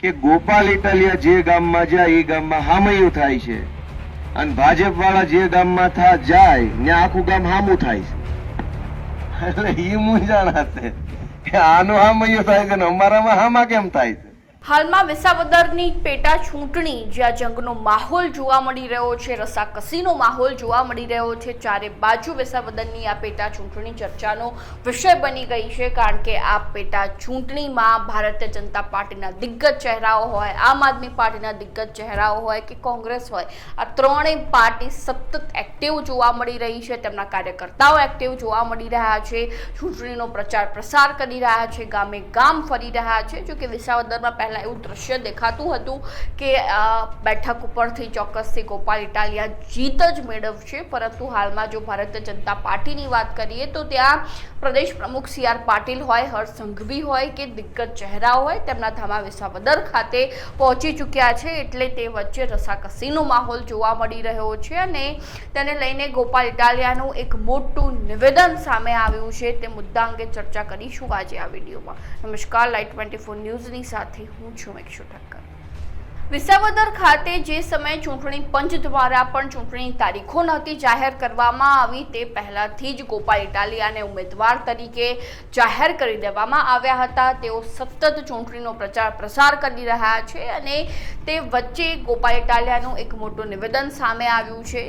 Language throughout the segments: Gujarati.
કે ગોપાલ ઇટાલિયા જે ગામમાં જાય, એ ગામમાં હામયું થાય છે. અને ભાજપ વાળા જે ગામમાં થા, જાય, ત્યાં આખું ગામ હામું થાય છે. એટલે એ મૂંઝાણ હશે કે આનું હામયું થાય છે ને અમારામાં હામા કેમ થાય છે? હાલમાં વિસાવદરની પેટા ચૂંટણી જ્યાં જંગનો માહોલ જોવા મળી રહ્યો છે, રસાકસીનો માહોલ જોવા મળી રહ્યો છે, ચારે બાજુ વિસાવદરની આ પેટા ચૂંટણી ચર્ચાનો વિષય બની ગઈ છે, કારણ કે આ પેટા ચૂંટણીમાં ભારતીય જનતા પાર્ટીના દિગ્ગજ ચહેરાઓ હોય, આમ આદમી પાર્ટીના દિગ્ગજ ચહેરાઓ હોય કે કોંગ્રેસ હોય, આ ત્રણેય પાર્ટી સતત એક્ટિવ જોવા મળી રહી છે, તેમના કાર્યકર્તાઓ એક્ટિવ જોવા મળી રહ્યા છે, ચૂંટણીનો પ્રચાર પ્રસાર કરી રહ્યા છે ગામે ગામ ફરી રહ્યા છે, જોકે વિસાવદરમાં પહેલા એવું દ્રશ્ય દેખાતું હતું કે આ બેઠક ઉપરથી ચોક્કસથી ગોપાલ ઇટાલિયા જીત જ મેળવશે. પરંતુ હાલમાં જો ભારતીય જનતા પાર્ટીની વાત કરીએ તો ત્યાં પ્રદેશ પ્રમુખ સી આર પાટીલ હોય, હર્ષ સંઘવી હોય કે દિગ્ગજ ચહેરાઓ હોય, તેમના ધામા વિસાવદર ખાતે પહોંચી ચૂક્યા છે. એટલે તે વચ્ચે રસાકસીનો માહોલ જોવા મળી રહ્યો છે અને તેને લઈને ગોપાલ ઇટાલિયાનું એક મોટું નિવેદન સામે આવ્યું છે. તે મુદ્દા અંગે ચર્ચા કરીશું આજે આ વિડીયોમાં. નમસ્કાર લાઈટ ટ્વેન્ટી ફોર ન્યૂઝની સાથે હું છું મેક્ષુ ઠક્કર. વિસાવદર ખાતે જે સમયે ચૂંટણી પંચ દ્વારા પણ ચૂંટણી તારીખો નહોતી જાહેર કરવામાં આવી, તે પહેલાથી જ ગોપાલ ઇટાલિયાને ઉમેદવાર તરીકે જાહેર કરી દેવામાં આવ્યા હતા. તેઓ સતત ચૂંટણીનો પ્રચાર પ્રસાર કરી રહ્યા છે અને તે વચ્ચે ગોપાલ ઇટાલિયાનું એક મોટું નિવેદન સામે આવ્યું છે.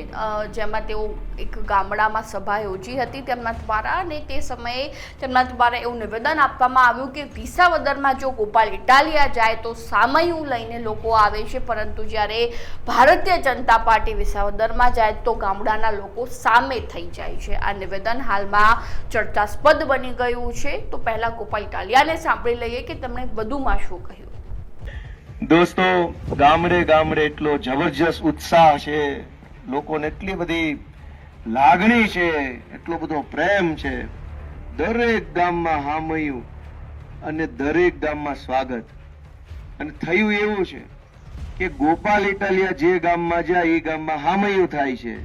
જેમાં તેઓ એક ગામડામાં સભા યોજી હતી તેમના દ્વારા અને તે સમયે તેમના દ્વારા એવું નિવેદન આપવામાં આવ્યું કે વિસાવદરમાં જો ગોપાલ ઇટાલિયા જાય તો સામયું લઈને લોકો આવે છે, પરંતુ જ્યારે ભારતીય જનતા પાર્ટી વિસાવદરમાં જાય તો ગામડાના લોકો સામે થઈ જાય છે. આ નિવેદન હાલમાં ચર્ચાસ્પદ બની ગયું છે. તો પહેલા ગોપાલ કાલિયાને સાંભળી લઈએ કે તેમણે વધુમાં શું કહ્યું. દોસ્તો, ગામડે ગામડે એટલો જબરજસ્ત ઉત્સાહ છે, લોકોને એટલી બધી લાગણી છે, એટલો બધો પ્રેમ છે. દરેક ગામમાં હામયું અને દરેક ગામમાં સ્વાગત. અને થયું એવું છે કે ગોપાલ ઇટાલિયા જે ગામમાં જાય એ ગામમાં હામયું થાય છે.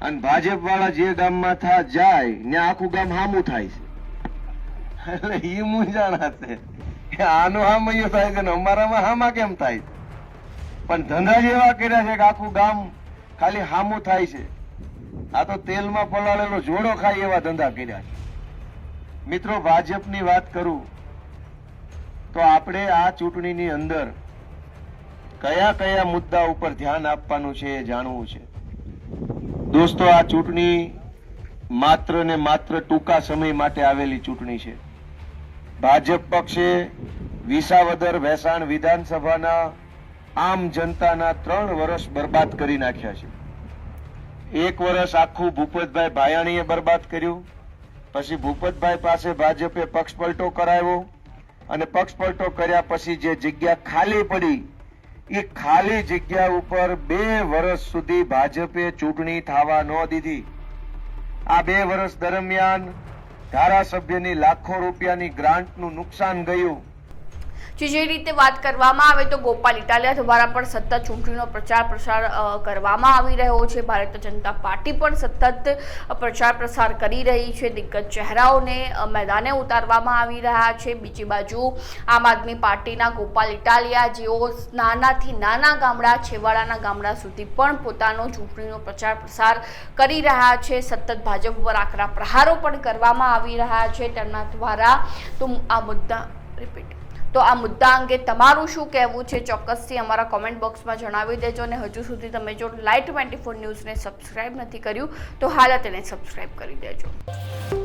અને ભાજપ વાળા જે ગામમાં થા જાય, ને આખું ગામ હામું થાય છે. એટલે એ મૂંઝાણ કે આનું હામયું થાય છે અમારામાં હામા કેમ થાય પણ ધંધા જેવા કર્યા છે કે આખું ગામ ખાલી હામું થાય છે. આ તો તેલમાં પલાળેલો જોડો ખાય એવા ધંધા કર્યા છે. મિત્રો, ભાજપની વાત કરું તો આપણે આ ચૂંટણીની અંદર કયા કયા મુદ્દા ઉપર ધ્યાન આપવાનું છે એ જાણવું છે. દોસ્તો, આ ચૂંટણી માત્ર ને માત્ર ટૂંકા સમય માટે આવેલી ચૂંટણી છે. ભાજપ પક્ષે વિસાવદર વેસાણ વિધાનસભાના આમ જનતાના ત્રણ વર્ષ બરબાદ કરી નાખ્યા છે. એક વર્ષ આખું ભૂપતભાઈ ભાયાણીએ બરબાદ કર્યું. પછી ભૂપતભાઈ પાસે ભાજપે પક્ષપલટો કરાવ્યો અને પક્ષપલટો કર્યા પછી જે જગ્યા ખાલી પડી એ ખાલી જગ્યા ઉપર બે વર્ષ સુધી ભાજપે ચૂંટણી થવા ન દીધી. આ બે વર્ષ દરમિયાન ધારાસભ્યની લાખો રૂપિયાની ગ્રાન્ટનું નુકસાન ગયું. જે જે રીતે વાત કરવામાં આવે તો ગોપાલ ઇટાલિયા દ્વારા પણ સતત ચૂંટણીનો પ્રચાર પ્રસાર કરવામાં આવી રહ્યો છે. ભારતીય જનતા પાર્ટી પણ સતત પ્રચાર પ્રસાર કરી રહી છે. દિગ્ગજ ચહેરાઓને મેદાને ઉતારવામાં આવી રહ્યા છે. બીજી બાજુ આમ આદમી પાર્ટીના ગોપાલ ઇટાલિયા, જેઓ નાનાથી નાના ગામડા, છેવાડાના ગામડા સુધી પણ પોતાનો ચૂંટણીનો પ્રચાર પ્રસાર કરી રહ્યા છે. સતત ભાજપ ઉપર આકરા પ્રહારો પણ કરવામાં આવી રહ્યા છે. તેમના દ્વારા તો આ મુદ્દા રિપીટ તો આ મુદ્દા અંગે તમારું શું કહેવું છે ચોક્કસથી અમારા કોમેન્ટ બોક્સમાં જણાવી દેજો અને હજુ સુધી તમે જો લાઈટ ટ્વેન્ટી ફોર ન્યૂઝને સબસ્ક્રાઇબ નથી કર્યું, તો હાલ તેને સબસ્ક્રાઇબ કરી દેજો.